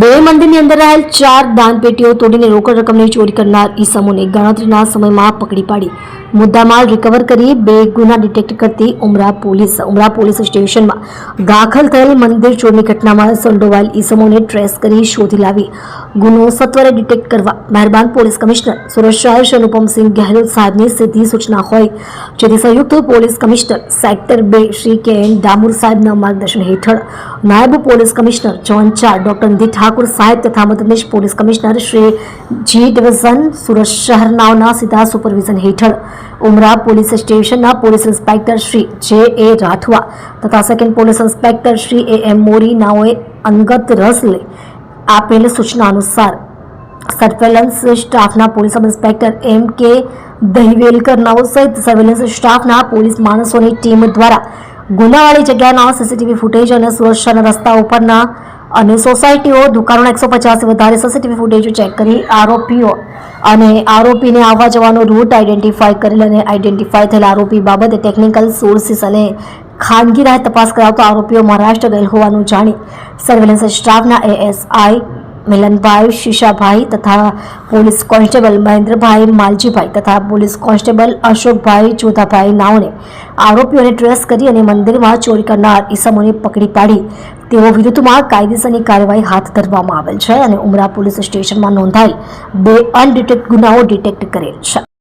બે મંદિરની અંદર રહેલ ચાર દાનપેટીઓ તોડીને રોકડ રકમની ચોરી કરનાર ઈસમોને ગણતરીના સમયમાં પકડી પાડી મુદ્દામાલ રિકવર કરી બે ગુના ડિટેક્ટ કરતી ઉમરા પોલીસ ઉમરા પોલીસ સ્ટેશનમાં દાખલ થયેલ મંદિર ચોરની ઘટનામાં સંડોવાયેલ ઈસમોને ટ્રેસ કરી શોધી લાવી ગુનો સત્વરે ડિટેક્ટ કરવા મહેરબાન પોલીસ કમિશનર સુરત શહેર શ્રી અનુપમસિંહ ગહેલોત સાહેબની સીધી સૂચના હોય જેથી સંયુક્ત પોલીસ કમિશનર સેક્ટર બે શ્રી કે એન ડામોર સાહેબના માર્ગદર્શન હેઠળ નાયબ પોલીસ કમિશનર ઝોન ચાર ડોક્ટર નિધિ ઠાકુર સાહેબ તથા Madhya Pradesh police commissioner Shri G division Surat શહેરનાઓના સીધા સુપરવિઝન હેઠળ ઉમરા પોલીસ સ્ટેશનના police inspector Shri J A Rathwa તથા second police inspector Shri A M મોરીનાઓએ અંગત રસ લઈ આપેલ સૂચના અનુસાર સર્વેલન્સ સ્ટાફના પોલીસ ઇન્સ્પેક્ટર એમ કે દહીવેલકરનાઓ સહિત સર્વેલન્સ સ્ટાફના પોલીસ માણસોની ટીમ દ્વારા ગુનાવાળી જગ્યાના સીસીટીવી ફૂટેજ અને સુરક્ષાના રસ્તા રસ્તાઓ પરના અને સોસાયટીઓ દુકાનોના એકસો પચાસથી વધારે સીસીટીવી ફૂટેજો ચેક કરી આરોપીઓ અને આરોપીને આવવા જવાનો રૂટ આઈડેન્ટિફાઈ કરેલ અને આઈડેન્ટિફાઈ થયેલ આરોપી બાબતે ટેકનિકલ સોર્સિસ અને ખાનગી રાહે તપાસ કરાવતો આરોપીઓ મહારાષ્ટ્ર ગયેલ હોવાનું જાણી સર્વેલન્સ સ્ટાફના એએસઆઈ મિલનભાઈ, શીશાભાઈ તથા પોલીસ કોન્સ્ટેબલ મહેન્દ્રભાઈ માલજીભાઈ તથા પોલીસ કોન્સ્ટેબલ અશોકભાઈ જોધાભાઈ નાઓને આરોપીઓને ટ્રેસ કરી અને મંદિરમાં ચોરી કરનાર ઈસમોને પકડી પાડી. તેઓ વિરુદ્ધમાં કાયદેસરની કાર્યવાહી હાથ ધરવામાં આવેલ છે અને ઉમરા પોલીસ સ્ટેશનમાં નોંધાઈ બે અનડિટેક્ટ ગુનાઓ ડિટેક્ટ કરેલ છે.